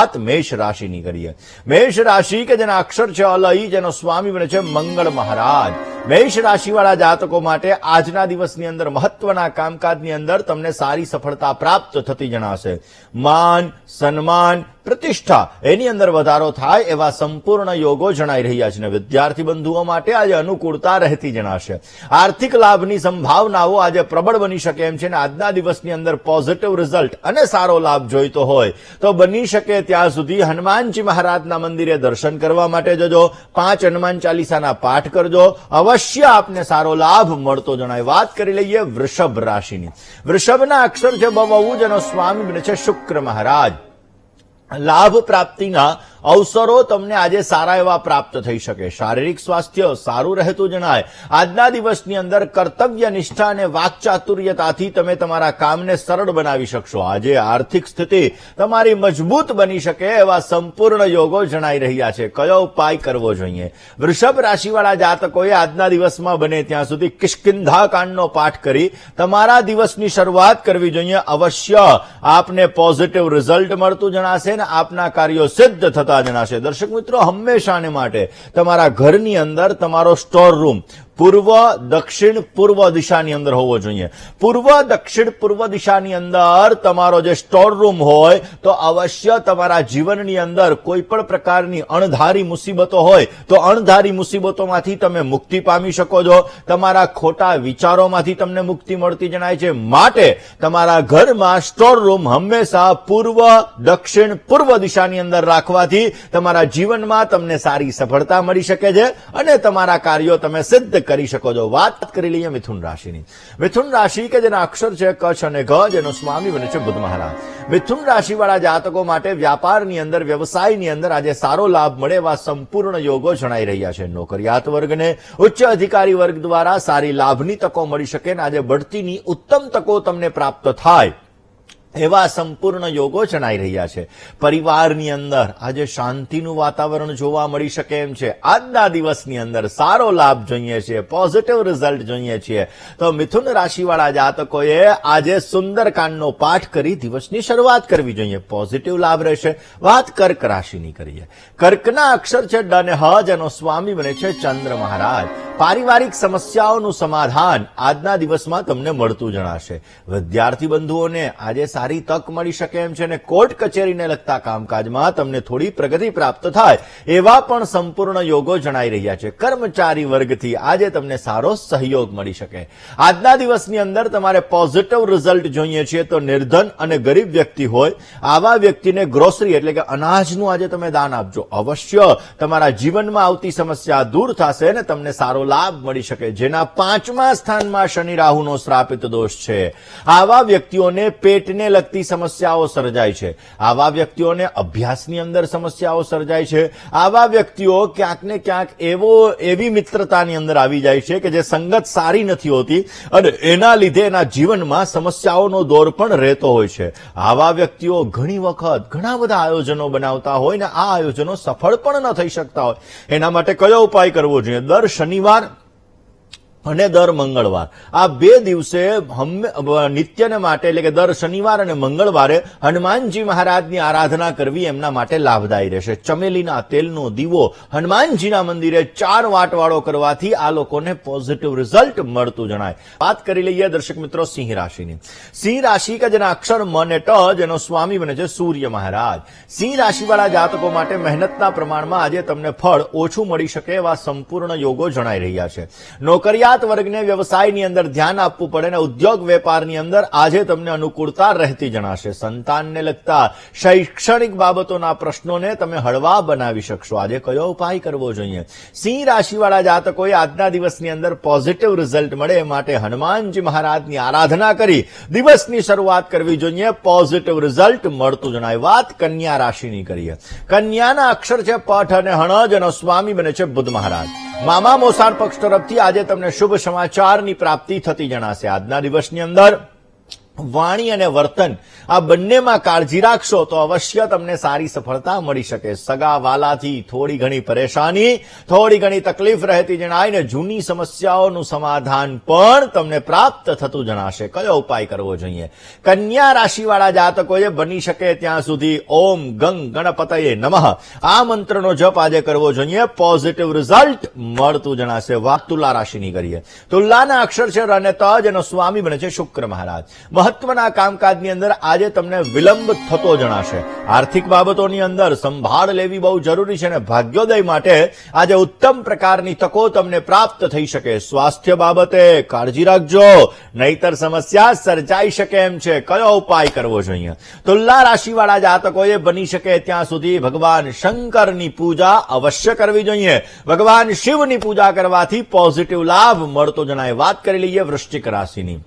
વાત મેષ રાશિની કરીએ. મેષ રાશિ કે જેના અક્ષર છે અલઈ, જેનો સ્વામી બને છે મંગળ મહારાજ. મેષ રાશિવાળા જાતકો માટે આજના દિવસની અંદર મહત્વના કામકાજની અંદર તમને સારી સફળતા પ્રાપ્ત થતી જણાશે. માન, સન્માન પ્રતિષ્ઠા એની અંદર વધારો થાય એવા સંપૂર્ણ યોગો જણાઈ રહ્યા છે અને વિદ્યાર્થી બંધુઓ માટે આજે અનુકૂળતા રહેતી જણાશે. આર્થિક લાભની સંભાવનાઓ આજે પ્રબળ બની શકે એમ છે અને આજના દિવસની અંદર પોઝિટિવ રિઝલ્ટ અને સારો લાભ જોઈતો હોય તો બની શકે ત્યાં સુધી હનુમાનજી મહારાજના મંદિરે દર્શન કરવા માટે જજો, પાંચ હનુમાન ચાલીસાના પાઠ કરજો, અવશ્ય આપને સારો લાભ મળતો જણાય. વાત કરી લઈએ વૃષભ રાશિની. વૃષભના અક્ષર છે બહુ જેનો સ્વામી બને છે શુક્ર મહારાજ. લાભ પ્રાપ્તિના અવસરો તમને આજે સારા એવા પ્રાપ્ત થઈ શકે. શારીરિક સ્વાસ્થ્ય સારું રહેતું જણાય. આજના દિવસની અંદર કર્તવ્ય નિષ્ઠા અને વાકચાતુર્યતાથી તમે તમારા કામને સરળ બનાવી શકશો. આજે આર્થિક સ્થિતિ તમારી મજબૂત બની શકે એવા સંપૂર્ણ યોગો જણાઈ રહ્યા છે. કયો ઉપાય કરવો જોઈએ? વૃષભ રાશિવાળા જાતકોએ આજના દિવસમાં બને ત્યાં સુધી કિષ્કિંધા કાંડનો પાઠ કરી તમારા દિવસની શરૂઆત કરવી જોઈએ. અવશ્ય આપને પોઝિટિવ રિઝલ્ટ મળતું જણાશે ને આપના કાર્યો સિદ્ધ થતા જણાશે દર્શક મિત્રો હંમેશાને માટે તમારા ઘરની અંદર તમારો સ્ટોર રૂમ પૂર્વ, દક્ષિણ, પૂર્વ દિશાની અંદર હોવો જોઈએ. પૂર્વ, દક્ષિણ, પૂર્વ દિશાની અંદર તમારો જે સ્ટોર રૂમ હોય, તો અવશ્ય તમારા જીવનની અંદર કોઈ પણ પ્રકારની અણધારી મુસીબતો હોય, તો અણધારી મુસીબતોમાંથી તમે મુક્તિ પામી શકો છો. તમારા ખોટા વિચારોમાંથી તમને મુક્તિ મળતી જણાય છે. માટે તમારા ઘરમાં સ્ટોર રૂમ હંમેશા પૂર્વ, દક્ષિણ, પૂર્વ દિશાની અંદર રાખવાથી તમારા જીવનમાં તમને સારી સફળતા મળી શકે છે અને તમારા કાર્યો તમે સિદ્ધ કરી શકો છો. વાત કરી લઈએ મિથુન રાશિની. મિથુન રાશિ કે જેના અક્ષર છે કચ્છ અને ગ જેનો સ્વામી બને છે બુધ મહારાજ. મિથુન રાશિવાળા જાતકો માટે વ્યાપારની અંદર, વ્યવસાયની અંદર આજે સારો લાભ મળે એવા સંપૂર્ણ યોગો જણાઈ રહ્યા છે. નોકરિયાત વર્ગને ઉચ્ચ અધિકારી વર્ગ દ્વારા સારી લાભની તકો મળી શકે અને આજે બઢતીની ઉત્તમ તકો તમને પ્રાપ્ત થાય. એવા સંપૂર્ણ યોગો જણાઈ રહ્યા છે. પરિવારની અંદર આજે શાંતિનું વાતાવરણ જોવા મળી શકે એમ છે. આજના દિવસની અંદર સારો લાભ જોઈએ છીએ પોઝિટિવ રિઝલ્ટ જોઈએ છીએ. તો મિથુન રાશિવાળા જાતકોએ આજે સુંદરકાંડનો પાઠ કરી દિવસની શરૂઆત કરવી જોઈએ. પોઝિટિવ લાભ રહેશે. વાત કર્ક રાશિની કરીએ. કર્કના અક્ષર છે ડ અને હ, જેનો સ્વામી બને છે ચંદ્ર મહારાજ. પારિવારિક સમસ્યાઓનું સમાધાન આજના દિવસમાં તમને મળતું જણાશે. વિદ્યાર્થી બંધુઓને આજે સારી તક મળી શકે એમ છે અને કોર્ટ કચેરીને લગતા કામકાજમાં તમને થોડી પ્રગતિ પ્રાપ્ત થાય એવા પણ સંપૂર્ણ યોગો જણાઈ રહ્યા છે. કર્મચારી વર્ગથી આજે તમને સારો સહયોગ મળી શકે. આજના દિવસની અંદર તમારે પોઝિટિવ રિઝલ્ટ જોઈએ છીએ તો નિર્ધન અને ગરીબ વ્યક્તિ હોય, આવા વ્યક્તિને ગ્રોસરી એટલે કે અનાજનું આજે તમે દાન આપજો. અવશ્ય તમારા જીવનમાં આવતી સમસ્યા દૂર થશે અને તમને સારો લાભ મળી શકે. જેના પાંચમા સ્થાનમાં શનિ રાહુનો શ્રાપિત દોષ છે. આવા વ્યક્તિઓને પેટને લગતી સમસ્યાઓ સર્જાય છે. આવા વ્યક્તિઓને અભ્યાસની અંદર સમસ્યાઓ સર્જાય છે. આવા વ્યક્તિઓ ક્યાંક ને ક્યાંક એવો, એવી મિત્રતાની અંદર આવી જાય છે કે જે સંગત સારી નથી હોતી અને એના લીધે એના જીવનમાં સમસ્યાઓનો દોર પણ રહેતો હોય છે. આવા વ્યક્તિઓ ઘણી વખત ઘણા બધા આયોજનો બનાવતા હોય ને આ આયોજનો સફળ પણ ન થઈ શકતા હોય. એના માટે કયો ઉપાય કરવો જોઈએ? દર શનિવાર અને દર મંગળવાર. આ બે દિવસે નિત્યને માટે એટલે કે દર શનિવાર અને મંગળવારે હનુમાનજી મહારાજની આરાધના કરવી એમના માટે લાભદાયી રહેશે. ચમેલીના તેલનો દીવો હનુમાનજીના મંદિરે ચાર વાટવાળો કરવાથી આ લોકોને પોઝિટિવ રિઝલ્ટ મળતું જણાય. વાત કરી લઈએ દર્શક મિત્રો સિંહ રાશિની. સિંહ રાશિ કે જેના અક્ષર મન એટ જેનો સ્વામી બને છે સૂર્ય મહારાજ. સિંહ રાશિવાળા જાતકો માટે મહેનતના પ્રમાણમાં આજે તમને ફળ ઓછું મળી શકે એવા સંપૂર્ણ યોગો જણાઈ રહ્યા છે. નોકરિયાત વર્ગને વ્યવસાયની અંદર ધ્યાન આપવું પડે અને ઉદ્યોગ વેપારની અંદર આજે તમને અનુકૂળતા રહેતી જણાશે. સંતાનને લગતા શૈક્ષણિક બાબતોના પ્રશ્નોને તમે હળવા બનાવી શકશો. આજે કયો ઉપાય કરવો જોઈએ? સિંહ રાશિવાળા જાતકોએ આજના દિવસની અંદર પોઝિટિવ રિઝલ્ટ મળે એ માટે હનુમાનજી મહારાજની આરાધના કરી દિવસની શરૂઆત કરવી જોઈએ. પોઝિટિવ રિઝલ્ટ મળતું જણાય. વાત કન્યા રાશિની કરીએ. કન્યાના અક્ષર છે, પઠ અને હણજ અને સ્વામી બને છે બુદ્ધ મહારાજ. મામા મોસાળ પક્ષ તરફથી આજે તમને શુભ સમાચારની પ્રાપ્તિ થતી જણાશે. આજના દિવસની અંદર વાણી અને વર્તન, આ બંનેમાં કાળજી રાખશો તો અવશ્ય તમને સારી સફળતા મળી શકે. સગા વાલાથી થોડી ઘણી પરેશાની, થોડી ઘણી તકલીફ રહેતી જણાય ને જૂની સમસ્યાઓનું સમાધાન પણ તમને પ્રાપ્ત થતું જણાશે. કયો ઉપાય કરવો જોઈએ? કન્યા રાશિવાળા જાતકોએ બની શકે ત્યાં સુધી ઓમ ગંગ ગણપતયે નમઃ. આ મંત્રનો જપ આજે કરવો જોઈએ. પોઝિટિવ રિઝલ્ટ મળતું જણાશે. વાત તુલા રાશિની કરીએ. તુલાના અક્ષર છે અને તજ એનો સ્વામી બને છે શુક્ર મહારાજ. મહત્વના કામકાજની અંદર આજે તમને વિલંબ થતો જણાશે. આર્થિક બાબતોની અંદર સંભાળ લેવી બહુ જરૂરી છે અને ભાગ્યોદય માટે આજે ઉત્તમ પ્રકારની તકો તમને પ્રાપ્ત થઈ શકે. સ્વાસ્થ્ય બાબતે કાળજી રાખજો. નહીતર સમસ્યા સર્જાઈ શકે એમ છે. કયો ઉપાય કરવો જોઈએ? તુલા રાશિવાળા જાતકોએ બની શકે ત્યાં સુધી ભગવાન શંકરની પૂજા અવશ્ય કરવી જોઈએ. ભગવાન શિવની પૂજા કરવાથી પોઝિટિવ લાભ મળતો જણાય. વાત કરી લઈએ વૃશ્ચિક રાશિની.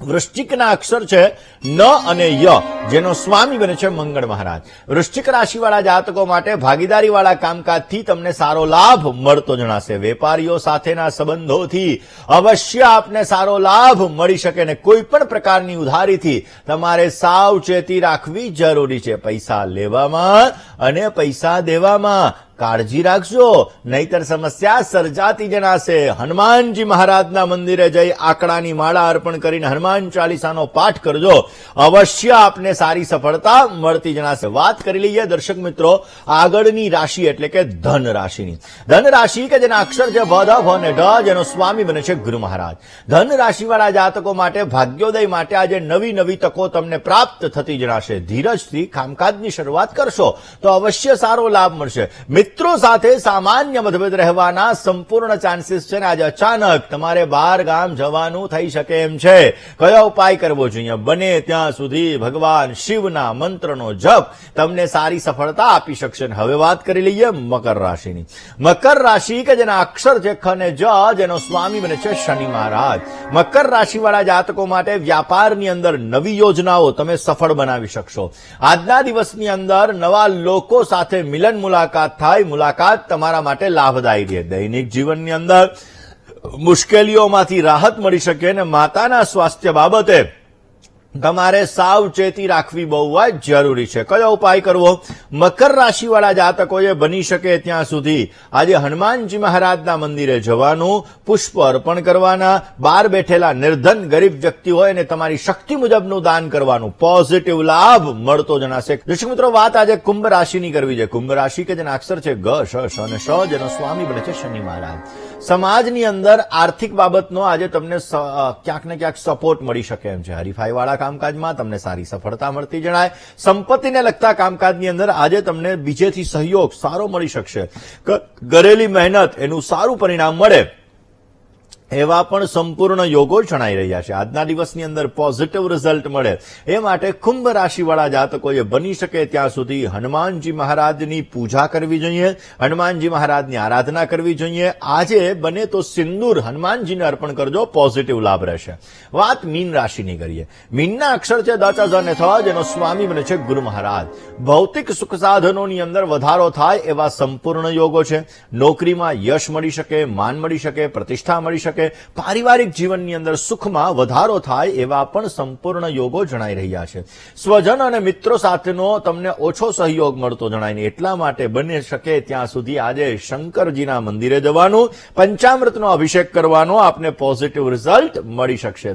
વૃશ્ચિકના અક્ષર છે ન અને ય, જેનો સ્વામી બને છે મંગળ મહારાજ. વૃશ્ચિક રાશિવાળા જાતકો માટે ભાગીદારીવાળા કામકાજથી તમને સારો લાભ મળતો જણાશે. વેપારીઓ સાથેના સંબંધોથી અવશ્ય આપને સારો લાભ મળી શકે ને કોઈ પણ પ્રકારની ઉધારીથી તમારે સાવચેતી રાખવી જરૂરી છે. પૈસા લેવામાં અને પૈસા દેવામાં. કાળજી રાખજો, નહીતર સમસ્યા સર્જાતી જણાશે હનુમાનજી મહારાજના મંદિરે જઈ આંકડાની માળા અર્પણ કરીને હનુમાન ચાલીસાનો પાઠ કરજો. અવશ્ય આપને સારી સફળતા મળતી જણાશે. વાત કરી લઈએ દર્શક મિત્રો, આગળની રાશિ એટલે કે ધન રાશિની. ધન રાશિ કે જેના અક્ષર છે વધ ભ અને ઢ, જેનો સ્વામી બને છે ગુરુ મહારાજ. ધન રાશિવાળા જાતકો માટે, ભાગ્યોદય માટે આજે નવી નવી તકો તમને પ્રાપ્ત થતી જણાશે. ધીરજથી કામકાજની શરૂઆત કરશો તો અવશ્ય સારો લાભ મળશે. મિત્રો સાથે સામાન્ય મતભેદ રહેવાના સંપૂર્ણ ચાન્સીસ છે ને આજે અચાનક તમારે બહાર ગામ જવાનું થઈ શકે એમ છે. કયો ઉપાય કરવો જોઈએ? બને ત્યાં સુધી ભગવાન શિવના મંત્રનો જપ તમને સારી સફળતા આપી શકશે. હવે વાત કરી લઈએ મકર રાશિની. મકર રાશિ કે જેના અક્ષર છે ખ અને જ, જેનો સ્વામી બને છે શનિ મહારાજ. મકર રાશિવાળા જાતકો માટે વ્યાપારની અંદર નવી યોજનાઓ તમે સફળ બનાવી શકશો. આજના દિવસની અંદર નવા લોકો સાથે મિલન મુલાકાત થાય મુલાકાત તમારા માટે લાભદાયી છે. દૈનિક જીવનની અંદર મુશ્કેલીઓમાંથી રાહત મળી શકે અને માતાના સ્વાસ્થ્ય બાબતે તમારે સાવચેતી રાખવી બહુ જરૂરી છે. કયો ઉપાય કરવો? મકર રાશિવાળા જાતકોએ બની શકે ત્યાં સુધી. આજે હનુમાનજી મહારાજના મંદિરે જવાનું, પુષ્પ અર્પણ કરવાના, બહાર બેઠેલા નિર્ધન ગરીબ વ્યક્તિ હોય અને તમારી શક્તિ મુજબનું દાન કરવાનું. પોઝિટિવ લાભ મળતો જણાશે. ઋષિ મિત્રો, વાત આજે કુંભ રાશિની કરવી છે. કુંભ રાશિ કે જેના અક્ષર છે ગ, શ શ અને શ, જેનો સ્વામી બને છે શનિ મહારાજ. સમાજની અંદર આર્થિક બાબતનો આજે તમને ક્યાંક ને ક્યાંક સપોર્ટ મળી શકે એમ છે. હરીફાઈવાળા કામકાજમાં તમને સારી સફળતા મળતી જણાય. સંપત્તિને લગતા કામકાજની અંદર આજે તમને બીજેથી સહયોગ સારો મળી શકશે. ઘરેલી મહેનત એનું સારું પરિણામ મળે. એવા પણ સંપૂર્ણ યોગો જણાઈ રહ્યા છે. આજના દિવસની અંદર પોઝિટિવ રિઝલ્ટ મળે. એ માટે કુંભ રાશિવાળા જાતકોએ બની શકે ત્યાં સુધી હનુમાનજી મહારાજની પૂજા કરવી જોઈએ હનુમાનજી મહારાજની આરાધના કરવી જોઈએ. આજે બને તો સિંદૂર હનુમાનજીને અર્પણ કરજો પોઝિટિવ લાભ રહેશે. વાત મીન રાશિની કરીએ. મીનના અક્ષર છે દ ચ, ઝ અને થવા જેનો સ્વામી બને છે ગુરુ મહારાજ. ભૌતિક સુખ સાધનોની અંદર વધારો થાય એવા સંપૂર્ણ યોગો છે. નોકરીમાં યશ મળી શકે માન મળી શકે પ્રતિષ્ઠા મળી શકે પારિવારિક જીવનની અંદર સુખમાં વધારો થાય એવા પણ સંપૂર્ણ યોગો જણાઈ રહ્યા છે. સ્વજન અને મિત્રો સાથેનો તમને ઓછો સહયોગ મળતો જણાય ને એટલા માટે બની શકે ત્યાં સુધી આજે શંકરજીના મંદિરે જવાનું, પંચામૃતનો અભિષેક કરવાનો, આપને પોઝિટિવ રિઝલ્ટ મળી શકશે.